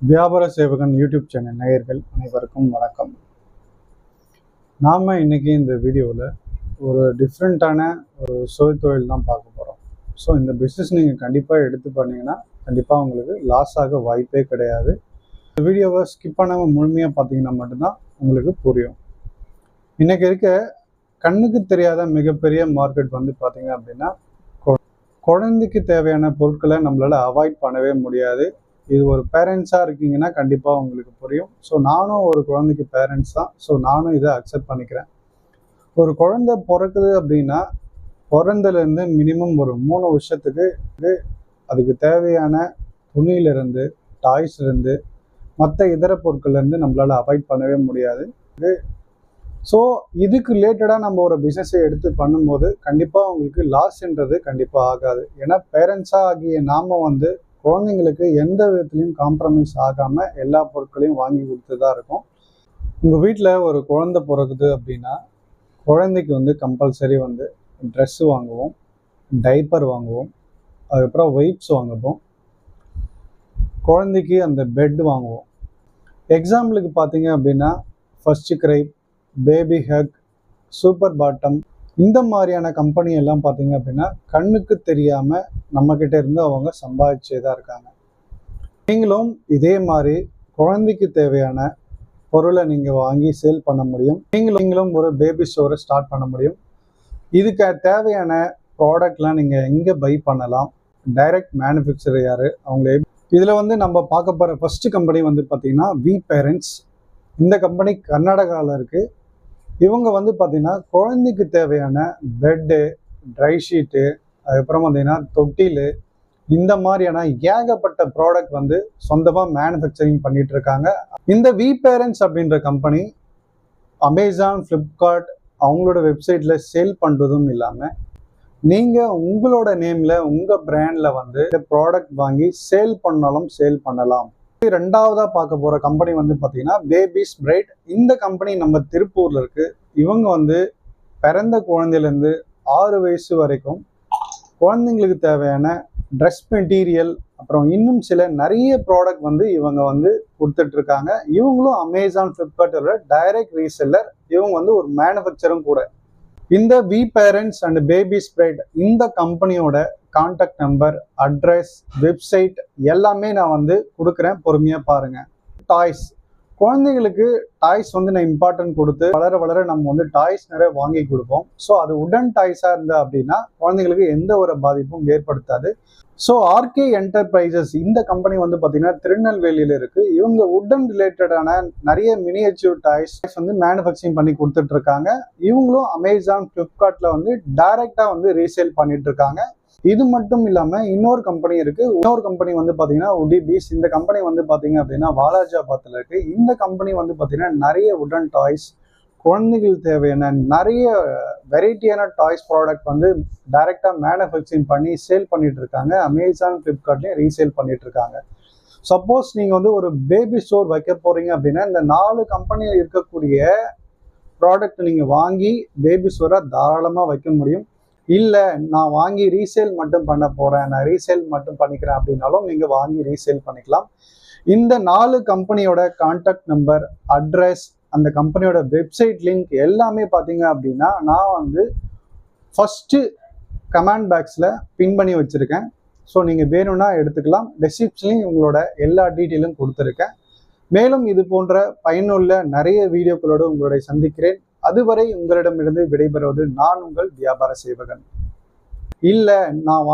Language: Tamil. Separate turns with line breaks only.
வியாபார சேவகன் யூடியூப் சேனல் நேயர்கள் அனைவருக்கும் வணக்கம். நாம் இன்றைக்கி இந்த வீடியோவில் ஒரு டிஃப்ரெண்ட்டான ஒரு சுய தொழில் தான் பார்க்க போகிறோம் ஸோ இந்த பிஸ்னஸ் நீங்கள் கண்டிப்பாக எடுத்து பண்ணிங்கன்னா கண்டிப்பாக உங்களுக்கு லாஸ் ஆக வாய்ப்பே கிடையாது. இந்த வீடியோவை ஸ்கிப் பண்ணாமல் முழுமையாக பார்த்தீங்கன்னா மட்டும்தான் உங்களுக்கு புரியும். இன்றைக்கி இருக்க கண்ணுக்கு தெரியாத மிகப்பெரிய மார்க்கெட் வந்து பார்த்தீங்க அப்படின்னா குழந்தைக்கு தேவையான பொருட்களை நம்மளால் அவாய்ட் பண்ணவே முடியாது. இது ஒரு பேரண்ட்ஸாக இருக்கீங்கன்னா கண்டிப்பாக உங்களுக்கு புரியும். ஸோ நானும் ஒரு குழந்தைக்கு பேரண்ட்ஸ் தான். ஸோ நானும் இதை அக்செப்ட் பண்ணிக்கிறேன். ஒரு குழந்தை பிறக்குது அப்படின்னா பிறந்தலேருந்து மினிமம் ஒரு மூணு வருஷத்துக்கு இது அதுக்கு தேவையான துணியிலிருந்து டாய்ஸ்லேருந்து மற்ற இதர பொருட்கள்லேருந்து நம்மளால் அவாய்ட் பண்ணவே முடியாது. இது ஸோ இதுக்கு ரிலேட்டடாக நம்ம ஒரு பிஸ்னஸை எடுத்து பண்ணும்போது கண்டிப்பாக உங்களுக்கு லாஸ்ன்றது கண்டிப்பாக ஆகாது. ஏன்னா பேரண்ட்ஸாக ஆகிய நாம் வந்து குழந்தைங்களுக்கு எந்த விதத்துலையும் காம்ப்ரமைஸ் ஆகாமல் எல்லா பொருட்களையும் வாங்கி கொடுத்து தான் இருக்கும். உங்கள் வீட்டில் ஒரு குழந்தை பிறகுது அப்படின்னா குழந்தைக்கு வந்து கம்பல்சரி வந்து ட்ரெஸ்ஸு வாங்குவோம் டைப்பர் வாங்குவோம் அதுக்கப்புறம் வெயிட்ஸ் வாங்குவோம். குழந்தைக்கு அந்த பெட் வாங்குவோம். எக்ஸாம்பிளுக்கு பார்த்தீங்க அப்படின்னா ஃபர்ஸ்ட் கிரைப் பேபி ஹக் சூப்பர் பாட்டம் இந்த மாதிரியான கம்பெனி எல்லாம் பார்த்தீங்க அப்படின்னா கண்ணுக்கு தெரியாமல் நம்மக்கிட்ட இருந்து அவங்க சம்பாதிச்சே தான் இருக்காங்க. நீங்களும் இதே மாதிரி குழந்தைக்கு தேவையான பொருளை நீங்கள் வாங்கி சேல் பண்ண முடியும். நீங்களும் நீங்களும் ஒரு பேபி ஸ்டோரை ஸ்டார்ட் பண்ண முடியும். இதுக்கு தேவையான ப்ராடக்ட்லாம் நீங்கள் எங்கே பை பண்ணலாம்? டைரக்ட் மேனுஃபேக்சர் யார்? அவங்களே. இதில் வந்து நம்ம பார்க்க போகிற ஃபஸ்ட்டு கம்பெனி வந்து பார்த்திங்கன்னா வி பேரண்ட்ஸ் இந்த கம்பெனி கர்நாடகாவில் இருக்குது இவங்க வந்து பார்த்திங்கன்னா குழந்தைக்கு தேவையான பெட்டு ட்ரை ஷீட்டு அதுக்கப்புறம் பார்த்திங்கன்னா தொட்டில் இந்த மாதிரியான ஏகப்பட்ட ப்ராடக்ட் வந்து சொந்தமாக மேனுஃபேக்சரிங் பண்ணிட்டு இருக்காங்க. இந்த வி பேரண்ட்ஸ் அப்படின்ற கம்பெனி அமேசான் ஃப்ளிப்கார்ட் அவங்களோட வெப்சைட்டில் சேல் பண்ணுறதும் இல்லாமல் நீங்கள் உங்களோட நேமில் உங்கள் பிராண்டில் வந்து ப்ராடக்ட் வாங்கி சேல் பண்ணாலும் சேல் பண்ணலாம். ரெண்டாவதா பார்க்க போற கம்பெனி வந்து பாத்தீங்கன்னா பேபிஸ் பிரைட் இந்த கம்பெனி நம்ம திருப்பூர்ல இருக்கு. இவங்க வந்து பிறந்த குழந்தையிலேருந்து ஆறு வயசு வரைக்கும் குழந்தைங்களுக்கு தேவையான ட்ரெஸ் மெட்டீரியல் அப்புறம் இன்னும் சில நிறைய ப்ராடக்ட் வந்து இவங்க வந்து கொடுத்துட்ருக்காங்க. இவங்களும் அமேசான் ஃப்ளிப்கார்ட்டோட டைரக்ட் ரீசெல்லர் இவங்க வந்து ஒரு மேனுஃபேக்சரும் கூட. இந்த we parents and baby sprite இந்த கம்பெனியோட காண்டாக்ட் நம்பர் அட்ரஸ் வெப்சைட் எல்லாமே நான் வந்து கொடுக்குறேன். பொறுமையாக பாருங்க. டாய்ஸ் குழந்தைங்களுக்கு டாய்ஸ் வந்து நான் இம்பார்ட்டன்ட் கொடுத்து வளர வளர நம்ம வந்து டாய்ஸ் நிறைய வாங்கி கொடுப்போம். ஸோ அது உடன் டாய்ஸாக இருந்தால் அப்படின்னா குழந்தைங்களுக்கு எந்த ஒரு பாதிப்பும் ஏற்படுத்தாது. ஸோ ஆர்கே என்டர்பிரைசஸ் இந்த கம்பெனி வந்து பார்த்தீங்கன்னா திருநெல்வேலியில் இருக்குது இவங்க உடன் ரிலேட்டடான நிறைய மினியேச்சர் டாய்ஸ் வந்து மேனுஃபேக்சரிங் பண்ணி கொடுத்துட்ருக்காங்க இவங்களும் அமேசான் ஃப்ளிப்கார்ட்டில் வந்து டைரெக்டாக வந்து ரீசேல் பண்ணிட்டு இருக்காங்க. இது மட்டும் இல்லாம இன்னொரு கம்பெனி இருக்கு. இன்னொரு கம்பெனி வந்து பாத்தீங்கன்னா உடி பீஸ் இந்த கம்பெனி வந்து பாத்தீங்க அப்படின்னா வாலாஜாபாத்ல இருக்கு. இந்த கம்பெனி வந்து பாத்தீங்கன்னா நிறைய உடன் டாய்ஸ் குழந்தைகள் தேவையான நிறைய வெரைட்டியான டாய்ஸ் ப்ராடக்ட் வந்து டைரக்டா மேனுஃபேக்சரிங் பண்ணி சேல் பண்ணிட்டு இருக்காங்க. அமேசான் ஃப்ளிப்கார்ட்லயும் ரீசேல் பண்ணிட்டு இருக்காங்க. சப்போஸ் நீங்க வந்து ஒரு பேபி ஸ்டோர் வைக்க போறீங்க அப்படின்னா இந்த நாலு கம்பெனியில் இருக்கக்கூடிய ப்ராடக்ட் நீங்க வாங்கி பேபி ஸ்டோரை தாராளமா வைக்க முடியும். இல்லை நான் வாங்கி ரீசேல் மட்டும் பண்ண போகிறேன் நான் ரீசேல் மட்டும் பண்ணிக்கிறேன் அப்படின்னாலும் நீங்கள் வாங்கி ரீசேல் பண்ணிக்கலாம். இந்த நாலு கம்பெனியோட கான்டாக்ட் நம்பர் அட்ரஸ் அந்த கம்பெனியோட வெப்சைட் லிங்க் எல்லாமே பார்த்தீங்க அப்படின்னா நான் வந்து ஃபஸ்ட்டு கமெண்ட் பாக்ஸில் பின் பண்ணி வச்சுருக்கேன். ஸோ நீங்கள் வேணும்னா எடுத்துக்கலாம். டெஸ்கிரிப்ஷன்லையும் உங்களோட எல்லா டீட்டெயிலும் கொடுத்துருக்கேன். மேலும் இது போன்ற பயனுள்ள நிறைய வீடியோக்களோடு உங்களுடைய சந்திக்கிறேன். அதுவரை உங்களிடமிருந்து விடைபெறுவது நான் உங்கள் வியாபார சேவகன். இல்லை நான்